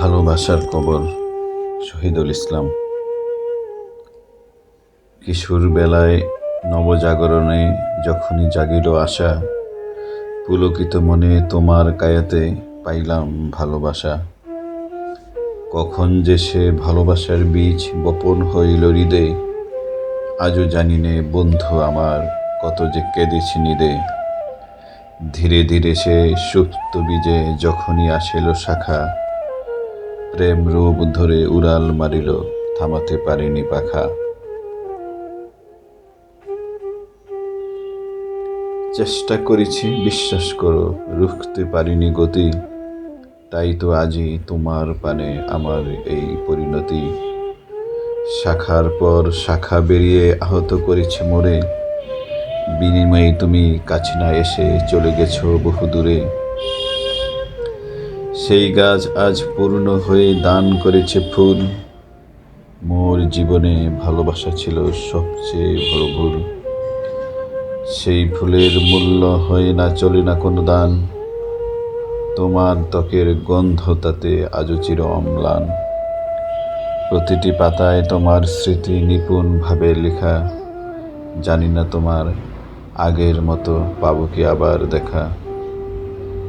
ভালোবাসার কবর শহীদুল ইসলাম। কিশোর বেলায় নবজাগরণে যখনই জাগিল আশা, পুলকিত মনে তোমার কায়াতে পাইলাম ভালোবাসা। কখন যে সে ভালোবাসার বীজ বপন হইল হৃদে আজও জানি নে বন্ধু আমার কত যে কেঁদেছি নিদে। ধীরে ধীরে সে সুপ্ত বীজে যখনই আসিল শাখা প্রেম রূপ ধরে উড়াল মারিল, থামাতে পারেনি পাখা। চেষ্টা করেছি, বিশ্বাস করো, রুখতে পারিনি গতি। তাই তো আজই তোমার পানে আমার এই পরিণতি। শাখার পর শাখা বেরিয়ে আহত করেছে মোরে। বিনিময়ে তুমি কাছে না এসে চলে গেছো বহু দূরে সেই গাছ আজ পূর্ণ হয়ে দান করেছে ফুল। মোর জীবনে ভালোবাসা ছিল সবচেয়ে বড় ভুল। সেই ফুলের মূল্য হয় না চলে না কোনো দান। তোমার ত্বকের গন্ধ তাতে আজও চির অম্লান। প্রতিটি পাতায় তোমার স্মৃতি নিপুণভাবে লেখা। জানি না তোমার আগের মতো পাবো কি আবার দেখা।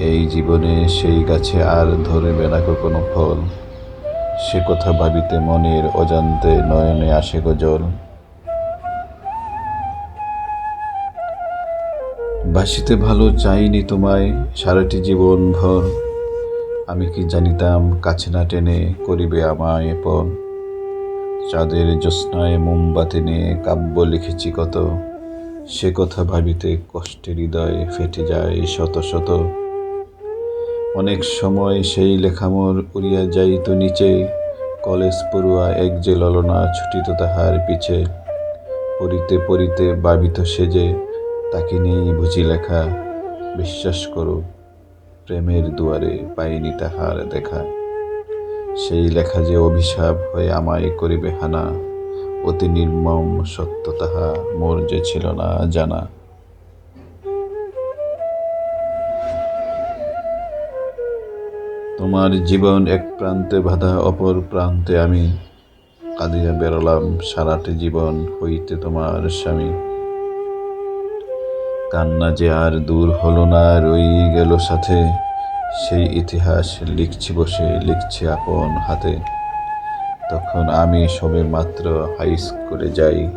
এই জীবনে সেই গাছে আর ধরবে না কোনো ফল। সে কথা ভাবিতে মনের অজান্তে নয়নে আসে গো জল। বাসিতে ভালো চাইনি তোমায় সারাটি জীবন ভর আমি কি জানিতাম কাছে না টেনে করিবে আমায় পণ। চাঁদের জ্যোৎস্নায় মোমবাতি নিয়ে কাব্য লিখেছি কত। সে কথা ভাবিতে কষ্টের হৃদয়ে ফেটে যায় শত শত। অনেক সময় সেই লেখামোর উড়িয়া যাইত নিচে, কলেজ পড়ুয়া এক যে ললনা ছুটিত তাহার পিছে। পড়িতে পড়িতে বাবিত সেজে তাকে নেই বুঝি লেখা। বিশ্বাস করো, প্রেমের দুয়ারে পাইনি তাহার দেখা। সেই লেখা যে অভিশাপ হয়ে আমায় করিবে হানা, অতি নির্মম সত্য তাহা মোর যে ছিল না জানা। তোমার জীবন এক প্রান্তে বাধা, অপর প্রান্তে আমি কাঁদিয়া বেরোলাম। সারাটি জীবন হইতে তোমার স্বামী। কান্না যে আর দূর হলো না, রই গেল সাথে। সেই ইতিহাস লিখছি বসে, লিখছি আপন হাতে। তখন আমি সবে মাত্র হাই স্কুলে যাই।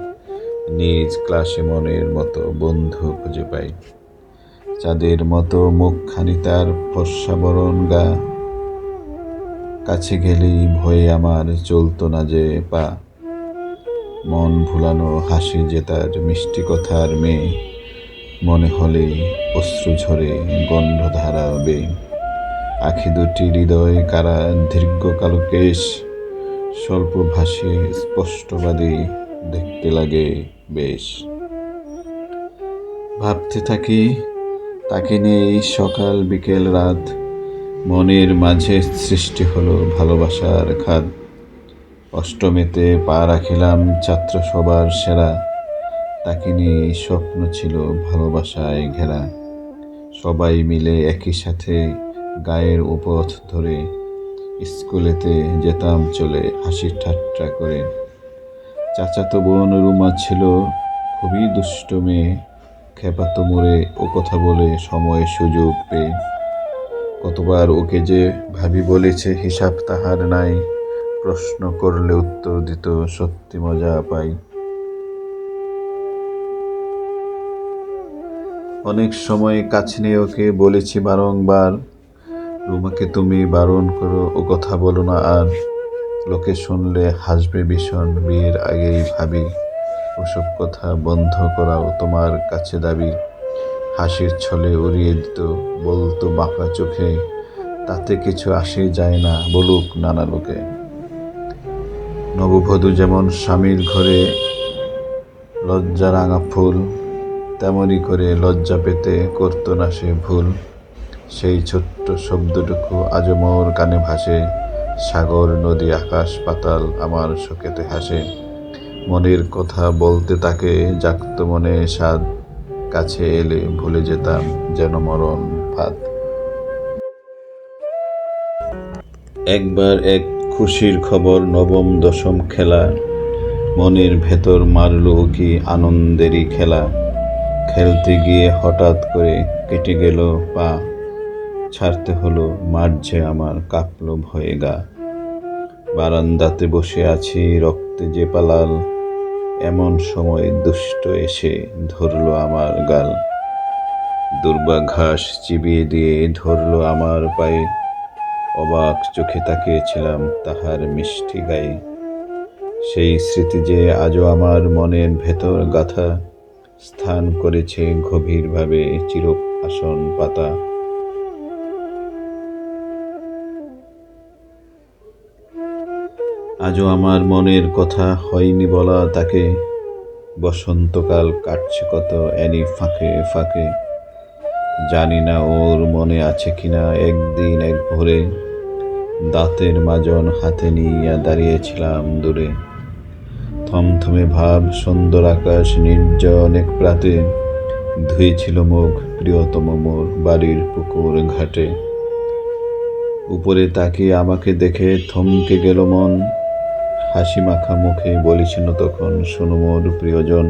নিজ ক্লাসে মনের মতো বন্ধু খুঁজে পাই। চাঁদের মতো মুখখানি তার ফর্সা বরণ গা। কাছে গেলেই ভয়ে আমার চলতো না যে পা। মন ভুলানো হাসি যে তার মিষ্টি কথার মেয়ে। মনে হলে অশ্রু ঝরে গন্ধধারা বে। আখি দুটি হৃদয় কারা দীর্ঘ কালো কেশ। স্বল্প ভাষে স্পষ্টবাদী দেখতে লাগে বেশ। ভাবতে থাকি, তাকে নিয়েই সকাল, বিকেল, রাত মনের মাঝে সৃষ্টি হলো ভালোবাসার খাদ। অষ্টমীতে পা রাখিলাম ছাত্র সবার সেরা। তাকে নিয়ে স্বপ্ন ছিল ভালোবাসায় ঘেরা। সবাই মিলে একই সাথে গায়ের উপথ ধরে স্কুলেতে যেতাম চলে হাসি ঠাট্টা করে। চাচাতো বোন রুমা ছিল খুবই দুষ্ট মেয়ে। খেপাতো মোড়ে ও কথা বলে সময় সুযোগ পেয়ে কতবার ওকে যে ভাবি বলেছে, হিসাব তাহার নাই। প্রশ্ন করলে উত্তর দিত, সত্যি মজা পাই। অনেক সময় কাছে নিয়ে ওকে বলেছি বারংবার, রুমাকে তুমি বারণ করো, ও কথা বলো না। আর লোকে শুনলে হাসবে ভীষণ, বিয়ের আগেই ভাবি, ওসব কথা বন্ধ করাও তোমার কাছে দাবি। হাসির ছলে উড়িয়ে দিত। বলতো বাঁকা চোখে, তাতে কিছু আসে যায় না, বলুক নানা লোকে। নববধূ যেমন স্বামীর ঘরে লজ্জা রাঙা ফুল তেমনই করে লজ্জা পেতে করতো না সে ভুল। সেই ছোট্ট শব্দটুকু আজও মোর কানে ভাসে, সাগর, নদী, আকাশ, পাতাল আমার শোকেতে হাসে। মনের কথা বলতে তাকে জাগত মনে স্বাদ কাছে এলে ভুলে যেতাম যেন মরণ ফাঁদ। একবার এক খুশির খবর নবম দশম খেলা। মনের ভেতর মারল কি আনন্দেরই খেলা। খেলতে গিয়ে হঠাৎ করে কেটে গেল পা। ছাড়তে হলো যে আমার কাঁপলো ভয়ে গা। বারান্দাতে বসে আছি রক্তে যে পালাল এমন সময় দুষ্ট এসে ধরল আমার গাল। দুর্বাঘাস চিবিয়ে দিয়ে ধরল আমার পায়ে। অবাক চোখে তাকিয়েছিলাম তাহার মিষ্টি গায়ে। সেই স্মৃতি যে আজও আমার মনের ভেতর গাথা, স্থান করেছে গভীরভাবে চির আসন পাতা। আজও আমার মনের কথা হয়নি বলা, তাকে বসন্তকাল কাটছে কত এনি ফাঁকে ফাঁকে। জানি না ওর মনে আছে কিনা, একদিন এক ভোরে দাঁতের মাজন হাতে নিয়ে দাঁড়িয়েছিলাম দূরে। থমথমে ভাব, সুন্দর আকাশ, নির্জন এক প্রাতে ধুয়েছিল মুখ প্রিয়তম মোর বাড়ির পুকুর ঘাটে। উপরে তাকিয়ে আমাকে দেখে থমকে গেল মন হাসি মাখা মুখে বলেছিল তখন, শোনো মোর প্রিয়জন,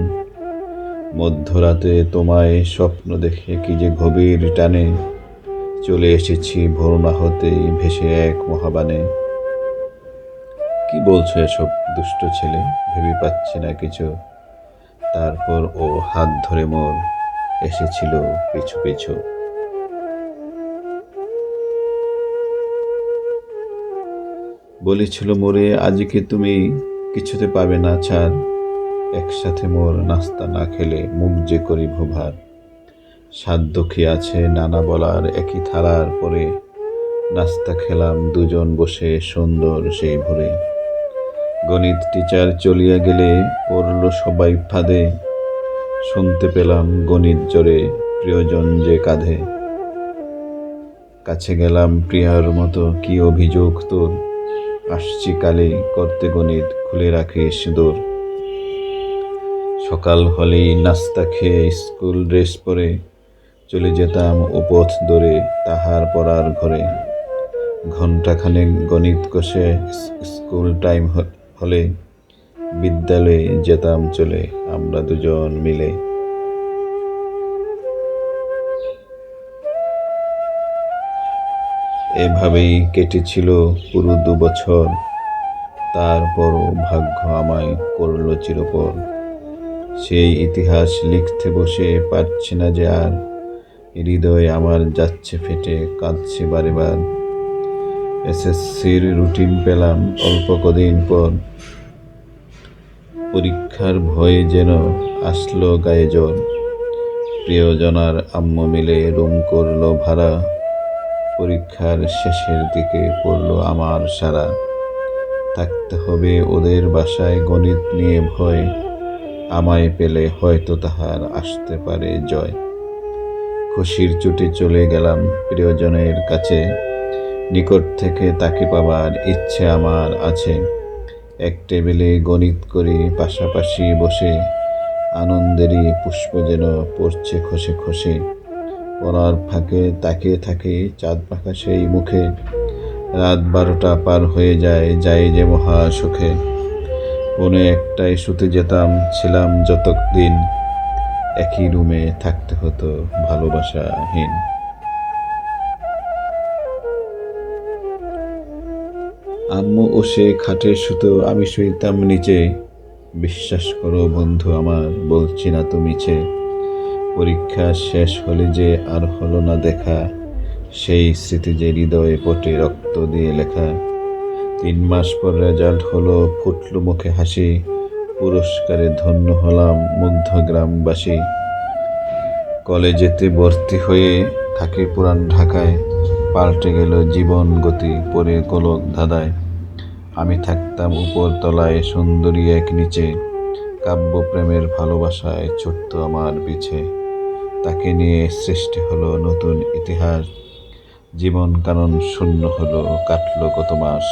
মধ্যরাতে তোমায় স্বপ্ন দেখে কি যে গভীর টানে চলে এসেছি ভরুণা হতেই ভেসে এক মহাবানে কি বলছো এসব দুষ্ট ছেলে? ভেবে পাচ্ছি না কিছু। তারপর ও হাত ধরে মোর এসেছিল পিছু পিছু। বলেছিল, মোরে, আজকে তুমি কিছুতে পাবে না ছাড় একসাথে মোর নাস্তা না খেলে মুখ যে করি ভোভার। সাধ্য কি আছে নানা বলার একই থালার পরে। নাস্তা খেলাম দুজন বসে সুন্দর সেই ভোরে। গণিত টিচার চলিয়া গেলে পড়ল সবাই ফাঁদে। শুনতে পেলাম গণিত জোরে প্রিয়জন যে কাঁধে। কাছে গেলাম প্রিয়ার মতো, কি অভিযোগ তোর? আসছি কালে করতে গণিত খুলে রাখে সিঁদুর। সকাল হলেই নাস্তা খেয়ে স্কুল ড্রেস পরে চলে যেতাম উপথ ধরে তাহার পড়ার ঘরে। ঘণ্টাখানেক গণিত কষে স্কুল টাইম হলে বিদ্যালয়ে যেতাম চলে আমরা দুজন মিলে। এভাবেই কেটেছিল পুরো দু বছর। তারপরও ভাগ্য আমায় করল চিরপর। সেই ইতিহাস লিখতে বসে পারছি না যে আর। হৃদয় আমার যাচ্ছে ফেটে, কাঁদছে বারে বার। এসএসসির রুটিন পেলাম অল্প কদিন পর। পরীক্ষার ভয়ে যেন আসলো গায়ে জ্বর প্রিয়জনার আম্ম মিলে রুম করল ভাড়া। পরীক্ষার শেষের দিকে পড়ল আমার সারা। থাকতে হবে ওদের বাসায় গণিত নিয়ে ভয়। আমায় পেলে হয়তো তাহার আসতে পারে জয়। খুশির চুটে চলে গেলাম প্রিয়জনের কাছে। নিকট থেকে তাকে পাবার ইচ্ছে আমার আছে। এক টেবিলে গণিত করি পাশাপাশি বসে। আনন্দেরই পুষ্প যেন পড়ছে খসে খসে। পড়ার ফাঁকে তাকিয়ে থাকে চাঁদ পাখা সেই মুখে। রাত বারোটা পার হয়ে যায়, যাই যে মহা সুখে কোনো একটাই শুতে যেতাম, ছিলাম যতদিন একই রুমে থাকতে হতো ভালোবাসাহীন। আম্মু ও সে খাটে শুতো আমি শুইতাম নিচে। বিশ্বাস করো বন্ধু আমার, বলছি না তো মিছে পরীক্ষা শেষ হলে যে আর হলো না দেখা, সেই স্মৃতি যে হৃদয়ে পটে রক্ত দিয়ে লেখা। তিন মাস পর রেজাল্ট হলো, ফুটল মুখে হাসি, পুরস্কারে ধন্য হলাম মুগ্ধ গ্রামবাসী। কলেজেতে ভর্তি হয়ে থাকে পুরান ঢাকায়, পাল্টে গেল জীবন গতি পরে কলক ধাঁধায়। আমি থাকতাম উপর তলায় সুন্দরী এক নিচে, কাব্যপ্রেমের ভালোবাসায় ছোট্ট আমার পিছে। তাকে নিয়ে সৃষ্টি হলো নতুন ইতিহাস। জীবন কারণ শূন্য হলো, কাটল কত মাস।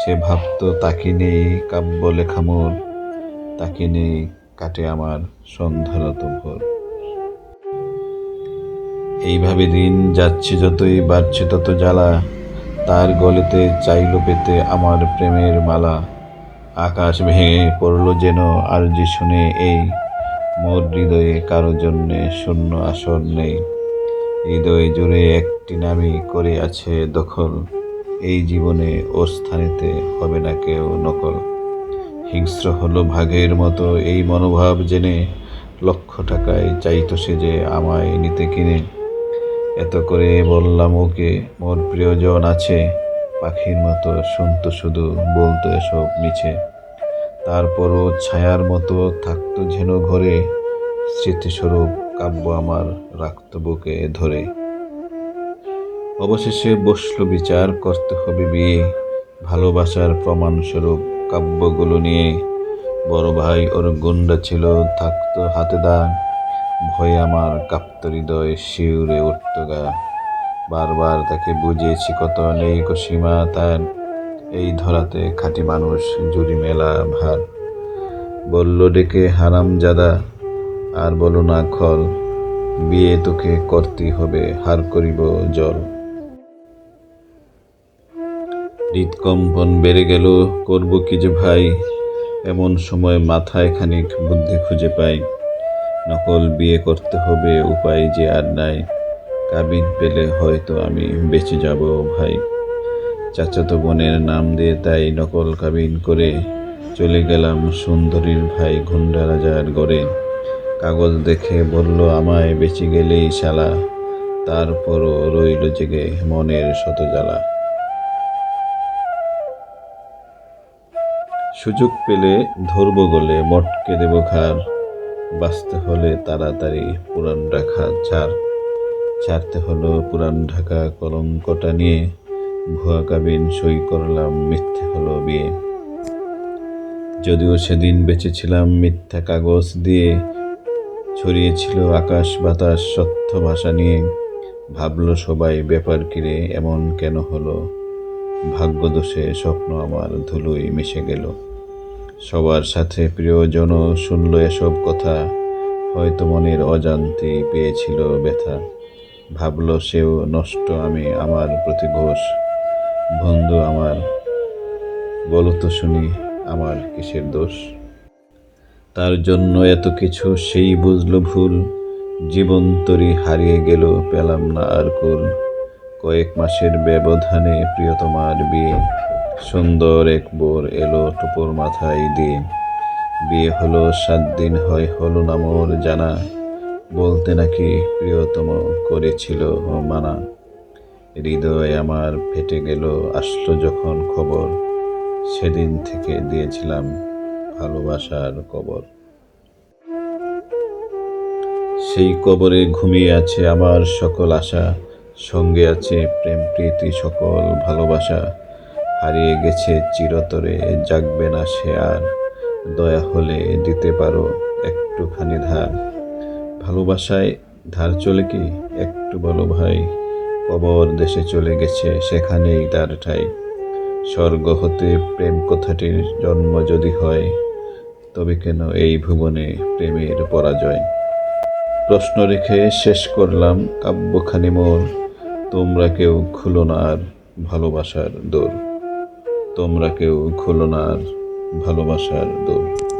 সে ভাবতো, তাকে নেই কাব্য লেখা মোর তাকে নেই কাটে আমার সন্ধ্যারত ভোর এইভাবে দিন যাচ্ছে যতই, বাড়ছে তত জ্বালা। তার গলেতে চাইল পেতে আমার প্রেমের মালা। আকাশ ভেঙে পড়ল যেন আরজি শুনে এই মোর হৃদয়ে কারও জন্যে শূন্য আসর নেই। হৃদয় জুড়ে একটি নামই করে আছে দখল। এই জীবনে ওর স্থানেতে হবে না কেউ নকল। হিংস্র হলো ভাগের মতো এই মনোভাব জেনে লক্ষ টাকায় চাইতো সে যে আমায় নিতে কিনে। এত করে বললাম ওকে, মোর প্রিয়জন আছে। পাখির মতো শুনতো শুধু, বলতো এসব মিছে। তারপরও ছায়ার মতো থাকতো যেন ঘরে, স্মৃতিস্বরূপ কাব্য আমার রাখত বুকে ধরে। অবশেষে বসল বিচার করতে হবে বিয়ে, ভালোবাসার প্রমাণস্বরূপ কাব্যগুলো নিয়ে। বড় ভাই ওর গুন্ডা ছিল, থাকতো হাতে দান ভয়ে আমার কাঁপত হৃদয় শিউরে উঠত গা। বারবার তাকে বুঝিয়েছি কত নেই সীমা, তার এই ধরাতে খাঁটি মানুষ জুড়ি মেলা ভার। বলল, ডেকে হারাম জাদা আর বলো না খল, বিয়ে তোকে করতেই হবে, হার করিব জল। হৃদকম্পন বেড়ে গেল, করব কি যে ভাই, এমন সময় মাথায় খানিক বুদ্ধি খুঁজে পাই। নকল বিয়ে করতে হবে, উপায় যে আর নাই। কাবিন পেলে হয়তো আমি বেঁচে যাব ভাই। চাচাতো বোনের নাম দিয়ে তাই নকল কাবিন করে চলে গেলাম সুন্দরীর ভাই ঘুন্ডা রাজার গড়ে কাগজ দেখে বলল, আমায় বেঁচে গেলেই শালা। তারপরও রইল জেগে মনের শত জ্বালা সুযোগ পেলে ধরব গলে, মটকে দেব ঘাড়। বাঁচতে হলে তাড়াতাড়ি পুরান ঢাকা ছাড়। ছাড়তে হলো পুরান ঢাকা কলঙ্কটা নিয়ে। ভুয়া কাবিন সই করলাম, মিথ্যে হলো বিয়ে। যদিও সেদিন বেঁচেছিলাম মিথ্যা কাগজ দিয়ে ছড়িয়েছিল আকাশ বাতাস সত্য ভাষা নিয়ে। ভাবলো সবাই ব্যাপার কিরে, এমন কেন হলো? ভাগ্যদোষে স্বপ্ন আমার ধুলোয় মিশে গেল। সবার সাথে প্রিয়জন শুনল এসব কথা, হয়তো মনের অজান্তে পেয়েছিল ব্যথা। ভাবলো সেও নষ্ট আমি আমার প্রতি ঘোষ। বন্ধু, আমার বলো তো শুনি, আমার কিসের দোষ? তার জন্য এত কিছু সেই বুঝলো ভুল। জীবন তরি হারিয়ে গেল, পেলাম না আর কুল। কয়েক মাসের ব্যবধানে প্রিয়তমার বিয়ে। সুন্দর এক বোর এলো টুপুর মাথায় দিয়ে। বিয়ে হলো, সাত দিন হয় হলো না মোর জানা। বলতে নাকি প্রিয়তম করেছিল ও মানা। হৃদয় আমার ফেটে গেল, আসলো যখন খবর। সেদিন থেকে দিয়েছিলাম ভালোবাসার কবর। সেই কবরে ঘুমিয়ে আছে আমার সকল আশা, সঙ্গে আছে প্রেম প্রীতি সকল ভালোবাসা। হারিয়ে গেছে চিরতরে, জাগবে না সে আর। দয়া হলে দিতে পারো একটুখানি ধার। ভালোবাসায় ধার চলে কি? একটু বলো ভাই। কবর দেশে চলে গেছে, সেখানেই তার ঠাই। স্বর্গ হতে প্রেম কথাটির জন্ম যদি হয়, তবে কেন এই ভুবনে প্রেমের পরাজয়? প্রশ্ন রেখে শেষ করলাম কাব্যখানি মোর, তোমরা কেউ খুলো না আর ভালোবাসার দোর। তোমরা কেউ খুলো না আর ভালোবাসার দোর।